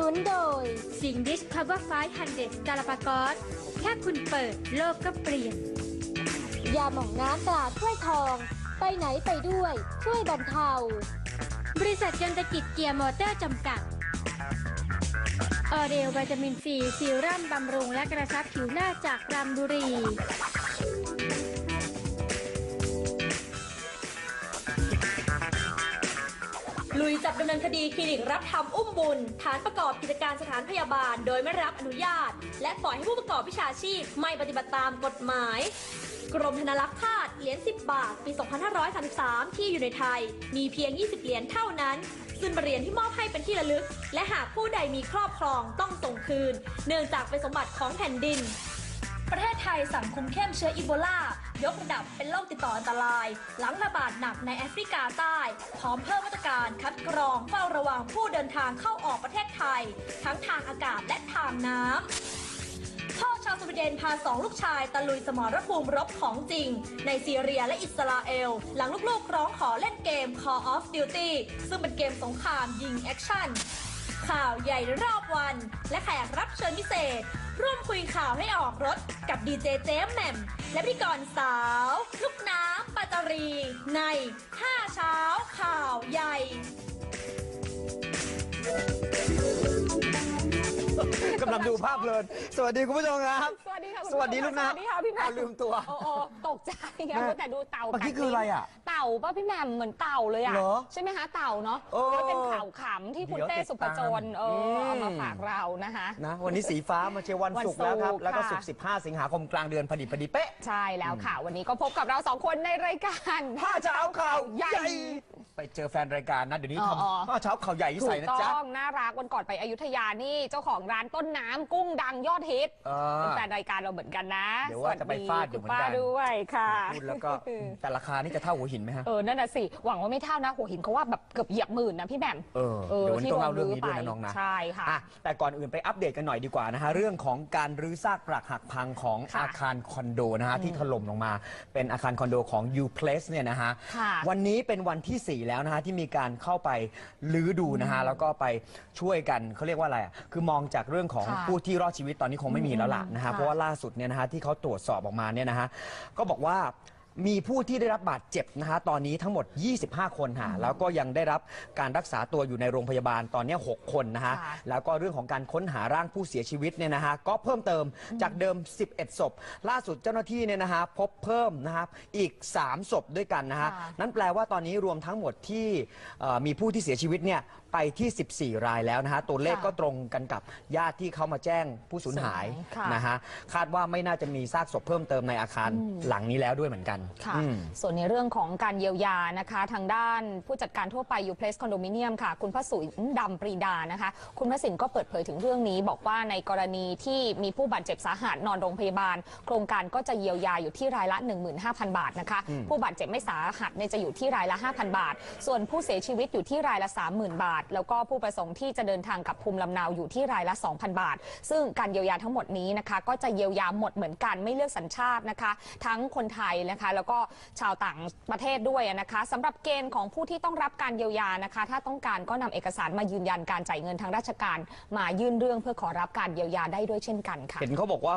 นุนโดยสิงดิสคัฟเวอร์ไฟฮันเดสกาลาปากอสแค่คุณเปิดโลกก็เปลี่ยน ยาหม่องน้ำตราถ้วยทอง ไปไหนไปด้วย ช่วยบรรเทา บริษัทยนตกิจเกียร์มอเตอร์จำกัด ออเดลวิตามินซีซีรั่มบำรุงและกระชับผิวหน้าจากรามบุรี ลุยจับดำเนินคดีคลินิกรับทำอุ้มบุญ ฐานประกอบกิจการสถานพยาบาล โดยไม่รับอนุญาต และปล่อยให้ผู้ประกอบวิชาชีพไม่ปฏิบัติตามกฎหมาย กรมธนารักษ์คาดเหรียญ 10 บาท ปี 2533 ที่อยู่ในไทย มีเพียง 20 เหรียญเท่านั้น ซึ่งเป็นเหรียญที่มอบให้เป็นที่ระลึก และหากผู้ใดมีครอบครองต้องส่งคืน เนื่องจากเป็นสมบัติของแผ่นดิน ประเทศไทยสั่งคุมเข้มเชื้ออีโบลา ยกระดับเป็นโรคติดต่ออันตราย หลังระบาดหนักในแอฟริกาใต้ พร้อมเพิ่มมาตรการคัดกรองเฝ้าระวังผู้เดินทางเข้าออกประเทศไทย ทั้งทางอากาศและทางน้ำพ่อชาวสวีเดนพาสองลูกชายตะลุยสมรภูมิรบของจริง ในซีเรียและอิสราเอล หลังลูกๆร้องขอเล่นเกม Call of Duty ซึ่งเป็นเกมสงครามยิงแอคชั่น ข่าวใหญ่รอบวัน และแขกรับเชิญพิเศษ ร่วมคุยข่าวให้ออกรถ กับดีเจเจมแหม่ม และพิธีกรสาว ลูกน้ำปาตารี ใน 5 เช้าข่าวใหญ่ำลังดูภาพเพลิน สวัสดีคุณผู้ชมครับ สวัสดีค่ะคุณสวัสดีผู้ลูชกมนะสวัสดีค่ะพี่แหม่เอามลืมตัวโอ้โอ้ตกใจไงแม่แต่ดูเต่าเมื่อกี้กัดคืออะไรอะเต่าป่ะพี่แหม่มเหมือนเต่าเลยอะเหรอใช่ไหมคะเต่าเนาะโอ้เพราะเป็นข่าวขำที่คุณเดี๋ยวเต้ติดสุภจรตามเอออมเอามาฝากเรานะคะ นะ วันนี้สีฟ้ามาเชียร์วันศุกร์แล้วครับ วันศุกร์แล้วก็ค่ะ ศุกร์15 สิงหาคมกลางเดือนพอดีพอดีเป๊ะใช่แล้วค่ะ วันนี้ก็พบกับเราสองคนในรายการ ผ้าเช้าข่าวใหญ่ใหญ่ ไปเจอแฟนรายการนะ เดี๋ยวนี้อ๋อทำผ้าเช้าข่าวใหญ่ที่ถูใส่กนะต้จ๊ะองน่ารักวันก่อนไปอยุธยานี่เจ้าของร้านต้นน้ำกุ้งดังยอดฮิตเออเป็นแฟนรายการเราเหมือนกันนะเดี๋ยวว่าจะไปฟาดอยู่เหมือนกันคุณป้าด้วยค่ะพูดแล้วก็แต่ราคานี่จะเท่าหัวหินไหมฮะ เออนั่นน่ะสิหวังว่าไม่เท่านะหัวหินเขาว่าแบบเกือบเหยียบหมื่นนะพี่แหม่มเออเดี๋ยววันนี้ต้องเล่าเรื่องนี้ด้วยนะน้องนะ ใช่ค่ะ อะแต่ก่อนอื่นไปอัปเดตกันหน่อยดีกว่านะฮะ เรื่องของการรื้อซากปรักหักพังของค่ะอาคารคอนโดนะฮะ ที่ถล่มลงมา เป็นอาคารคอนโดของ U Place เนี่ยนะฮะ ค่ะ วันนี้เป็นวันที่ 4แล้วนะฮะที่มีการเข้าไปลื้อดูนะฮะแล้วก็ไปช่วยกันเขาเรียกว่าอะไรอะคือมองจากเรื่องของค่ะผู้ที่รอดชีวิตตอนนี้คงไม่มีแล้วล่ะนะฮะค่ะ เพราะว่าล่าสุดเนี่ยนะฮะที่เขาตรวจสอบออกมาเนี่ยนะฮะก็บอกว่า มีผู้ที่ได้รับบาดเจ็บนะฮะตอนนี้ทั้งหมด 25 คนฮะแล้วก็ยังได้รับการรักษาตัวอยู่ในโรงพยาบาลตอนนี้ 6 คนนะฮะค่ะแล้วก็เรื่องของการค้นหาร่างผู้เสียชีวิตเนี่ยนะฮะก็เพิ่มเติมจากเดิม 11 ศพ ล่าสุดเจ้าหน้าที่เนี่ยนะฮะพบเพิ่มนะครับอีก 3 ศพด้วยกันนะฮะค่ะ นั่นแปลว่าตอนนี้รวมทั้งหมดที่เอ่อมีผู้ที่เสียชีวิตเนี่ยไปที่ 14 รายแล้วนะฮะตัวเลขก็ตรงกันกับญาติที่เขามาแจ้งผู้สูญหายค่ะ นะฮะคาดว่าไม่น่าจะมีซากศพเพิ่มเติมในอาคารหลังนี้แล้วด้วยเหมือนกันค่ะอืมส่วนในเรื่องของการเยียวยานะคะ ทางด้านผู้จัดการทั่วไปยูเพลสคอนโดมิเนียมค่ะ คุณพระสุนดำปรีดานะคะ คุณพระสินก็เปิดเผยถึงเรื่องนี้ บอกว่าในกรณีที่มีผู้บาดเจ็บสาหัสนอนโรงพยาบาล โครงการก็จะเยียวยาอยู่ที่รายละ 15,000 บาทนะคะ ผู้บาดเจ็บไม่สาหัสเนี่ยจะอยู่ที่รายละ 5,000 บาท ส่วนผู้เสียชีวิตอยู่ที่รายละ 30,000 บาท แล้วก็ผู้ประสงค์ที่จะเดินทางกลับภูมิลำเนาอยู่ที่รายละ 2,000 บาท ซึ่งการเยียวยาทั้งหมดนี้นะคะ ก็จะเยียวยาหมดเหมือนกันไม่เลือกสัญชาตินะคะ ทั้งคนไทยนะคะแล้วก็ชาวต่างประเทศด้วยนะคะสำหรับเกณฑ์ของผู้ที่ต้องรับการเยียวยานะคะ ถ้าต้องการก็นำเอกสารมายืนยันการจ่ายเงินทางราชการ มายื่นเรื่องเพื่อขอรับการเยียวยาได้ด้วยเช่นกันค่ะเห็นเขาบอกว่า